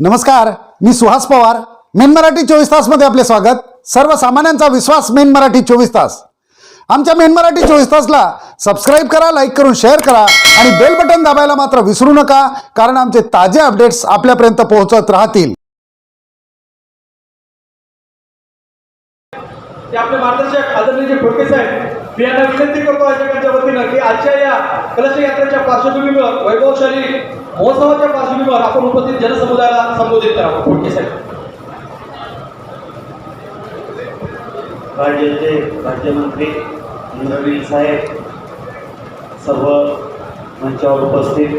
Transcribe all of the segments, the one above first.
नमस्कार मी सुहास पवार. मेन मराठी चोवीस तासमध्ये आपले स्वागत. सर्वसामान्यांचा विश्वास मेन मराठी चोवीस तास. आमच्या मेन मराठी चोवीस तासला सबस्क्राईब करा लाईक करून शेअर करा आणि बेल बटन दाबायला मात्र विसरू नका कारण आमचे ताजे अपडेट्स आपल्यापर्यंत पोहोचत राहतील. आपले मार्गदर्शक आदरणीय जे फडके साहेब मी यांना विनंती करतो आयोजकांच्या वतीनं की आजच्या या कलश यात्रेच्या पार्श्वभूमीवर वैभवशाली महोत्सवाच्या पार्श्वभूमीवर आपण उपस्थित जनसमुदायाला संबोधित करावं फडके साहेब राज्याचे राज्यमंत्री इंद्रवीर साहेब सर्व मंचावर उपस्थित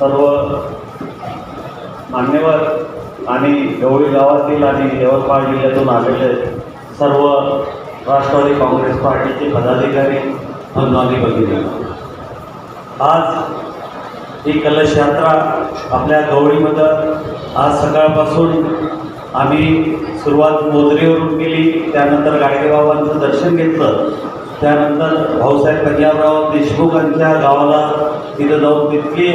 सर्व मान्यवर आणि गवळी गावातील आणि यवतमाळ जिल्ह्यातून आलेले सर्व राष्ट्रवादी काँग्रेस पार्टीचे पदाधिकारी बंधुआधी भगिनी आज ही कलश यात्रा आपल्या गवळीमध्ये आज सकाळपासून आम्ही सुरुवात मोदरीवरून केली त्यानंतर गाडगेबाबांचं दर्शन घेतलं त्यानंतर भाऊसाहेब पंजाबराव देशमुखांच्या गावाला तिथं जाऊन तिथली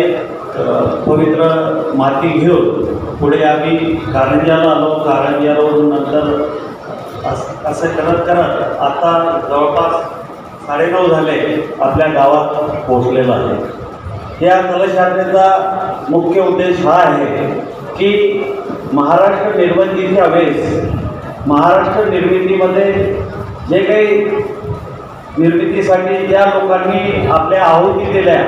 पवित्र माती घेऊन पुढे आम्ही कारंजाला आलो. कारंजावरून नंतर असं असं करत करत आता जवळपास साडेनऊ झाले आपल्या गावात पोहोचलेलं आहे. या कलशयात्रेचा मुख्य उद्देश हा आहे की महाराष्ट्र निर्मितीच्या वेळेस महाराष्ट्र निर्मितीमध्ये जे काही निर्मितीसाठी ज्या लोकांनी आपल्या आहुती दिल्या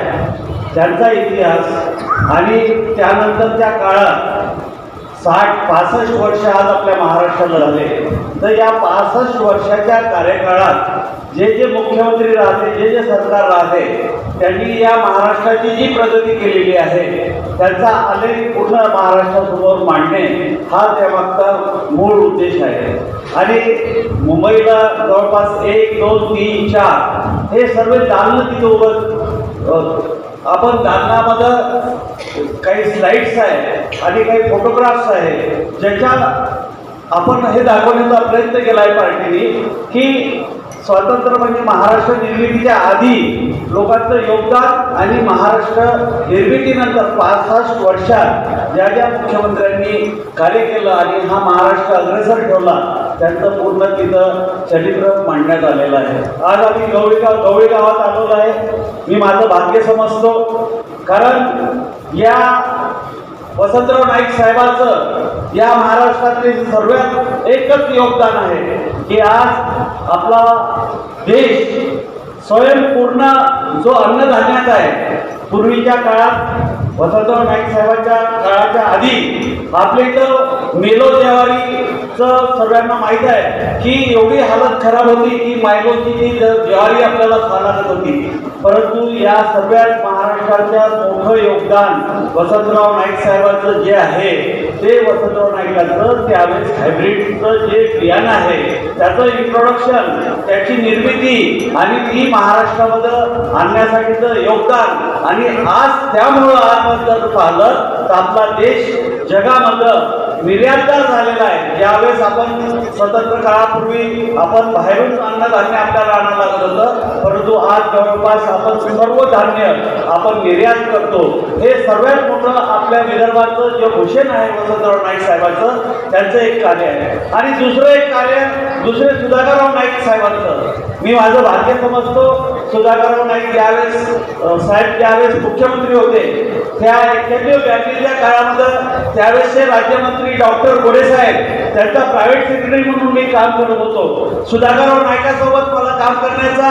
त्यांचा इतिहास आणि त्यानंतरच्या काळात साठ पासष्ट वर्ष आज आपल्या महाराष्ट्राला झाले तर या पासष्ट वर्षाच्या कार्यकाळात जे जे मुख्यमंत्री राहते जे जे सरकार राहते त्यांनी या महाराष्ट्राची जी प्रगती केलेली आहे त्यांचा आलेख पूर्ण महाराष्ट्रासमोर मांडणे हा त्यामागचा मूळ उद्देश आहे. आणि मुंबईला जवळपास एक दोन तीन चार हे सर्व चांगलं तिथं उभं आपण दालनामध्ये काही स्लाइड्स आहे आणि काही फोटोग्राफ्स आहे ज्याच्या आपण हे दाखवण्याचा प्रयत्न केला आहे पार्टीने की स्वातंत्र्य म्हणजे महाराष्ट्र निर्मितीच्या आधी लोकांचं योगदान आणि महाराष्ट्र निर्मितीनंतर पासष्ट वर्षात ज्या ज्या मुख्यमंत्र्यांनी कार्य केलं आणि हा महाराष्ट्र अग्रेसर ठेवला त्यांचं पूर्ण तिथं चरित्र मांडण्यात आलेलं आहे. आज आम्ही गवळीगाव गवळी गावात आलेलो आहे. मी माझं भाग्य समजतो. कारण या वसंतराव नाईक साहेबांचं या महाराष्ट्रातले सर्वात एकच योगदान आहे की आज आपला देश स्वयंपूर्ण जो अन्नधान्याचा आहे पूर्वीच्या काळात वसंतराव नाईक साहेबांच्या काळाच्या आधी आपल्या इथं मेलो ज्वारीचं सगळ्यांना माहीत आहे की एवढी हालत खराब होती की मायलोची जी देवारी आपल्याला सांगत होती. परंतु या सगळ्यात प्रकारच्या मोठं योगदान वसंतराव नाईक साहेबांचं जे आहे ते वसंतराव नाईकांचं त्यावेळेस हायब्रिडचं जे बियाणं आहे त्याचं इंट्रोडक्शन त्याची निर्मिती आणि ती महाराष्ट्रामध्ये आणण्यासाठीचं योगदान. आणि आज त्यामुळं आज जर पाहिलं तर आपला देश जगामध्ये निर्यातदार झालेला आहे. ज्यावेळेस आपण स्वतंत्र काळापूर्वी आपण बाहेरून अन्नधान्य आपल्याला आणावं लागत होतं परंतु आज जवळपास आपण सर्व धान्य आपण निर्यात करतो. हे सर्वात मोठं आपल्या विदर्भाचं जे भूषण आहे वसंतराव नाईक साहेबांचं त्यांचं एक कार्य आहे. आणि दुसरं एक कार्य दुसरे सुधाकरराव नाईक साहेबांचं. मी माझं भाग्य समजतो सुधाकरराव नाईक ज्यावेळेस साहेब ज्यावेळेस मुख्यमंत्री होते त्या एक्क्याण्णव ब्याण्णवच्या काळामध्ये त्यावेळेसचे राज्यमंत्री डॉक्टर गोडे साहेब त्यांचा प्रायव्हेट सेक्रेटरी म्हणून मी काम करत होतो. सुधाकरराव नायकासोबत मला काम करण्याचा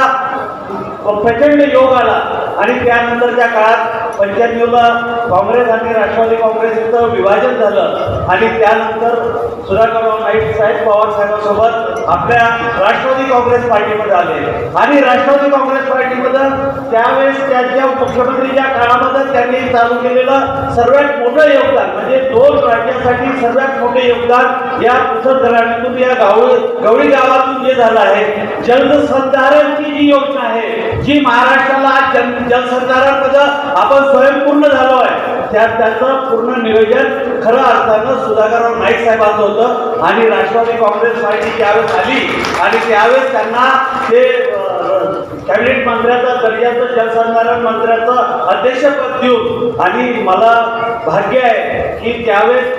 प्रचंड योग आला. आणि त्यानंतरच्या काळात पंच्याण्णवला काँग्रेस आणि राष्ट्रवादी काँग्रेसचं विभाजन झालं. आणि त्यानंतर सुधाकरराव नाईक साहेब पवार साहेबांसोबत आपल्या राष्ट्रवादी काँग्रेस पार्टीमध्ये आले. आणि राष्ट्रवादी काँग्रेस पार्टीमध्ये त्यावेळेस त्यांच्या मुख्यमंत्रीच्या काळामध्ये त्यांनी चालू केलेलं सर्वात मोठं योगदान म्हणजे दोन राज्यासाठी सर्वात मोठे योगदान या पुसद या गावळी गवळी गावातून जे झालं आहे. जलसंधारणची जी योजना आहे जी महाराष्ट्राला आज जल जलसंधारण आपण स्वयंपूर्ण झालो आहे त्या त्याचं पूर्ण नियोजन खरं अर्थानं सुधाकरराव नाईक साहेबांचं होतं आणि राष्ट्रवादी काँग्रेस पार्टी त्यावेळेस आली. आणि त्यावेळेस त्यांना ते कॅबिनेट मंत्र्याचं दर्जाचं जलसंधारण मंत्र्याचं अध्यक्षपद देऊन आणि मला भाग्य आहे की त्यावेळेस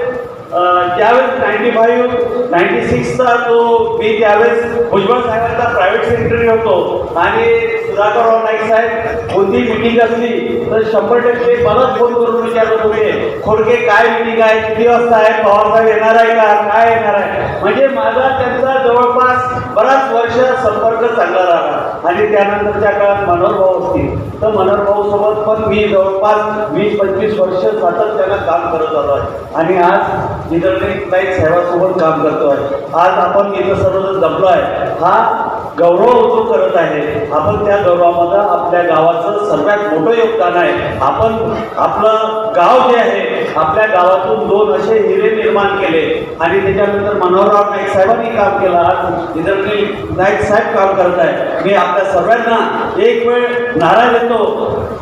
त्यावेळेस नाईन्टी फाईव्ह नाईन्टी सिक्सचा जो मी त्यावेळेस भुजबळ साहेबांचा प्रायव्हेट सेक्रेटरी होतो. आणि सुधाकरराव नाईक साहेब कोणती मिटिंग असली तर शंभर टक्के मलाच फोन करून विचारत होते खोडके काय मिटिंग आहे? किती वाजता आहे? पवार साहेब येणार आहे का? काय येणार आहे? म्हणजे माझा त्यांचा जवळपास बराच वर्ष संपर्क चांगला राहिला आणि त्यानंतरच्या काळात मनोहर भाऊ असतील. तर मनोहर भाऊ सोबत पण मी जवळपास वीस पंचवीस वर्ष सातत्यानं काम करत आलो आहे. आणि आज निदर्शक नाईक साहेबांसोबत काम करतो आहे. आज आपण इथं सर्वजण जमलो आहे. हा गौरव जो करत आहे. आपण त्या गौरवामध्ये आपल्या गावाचं सर्वात मोठं योगदान आहे. आपण आपलं गाव जे आहे आपल्या गावातून दोन असे हिरे निर्माण केले. आणि त्याच्यानंतर मनोहरराव नाईक साहेबांनी काम केलं. आज निदर्शक नाईक साहेब काम करत आहे मी आपल्या सर्वांना एक वेळ नारा देतो.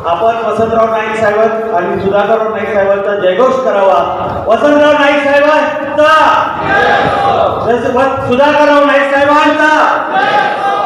आपण वसंतराव नाईक साहेब आणि सुधाकरराव नाईक साहेबांचा जयघोष करावा. वसंतराव नाईक साहेबांचा. सुधाकरराव नाईक साहेबांचा.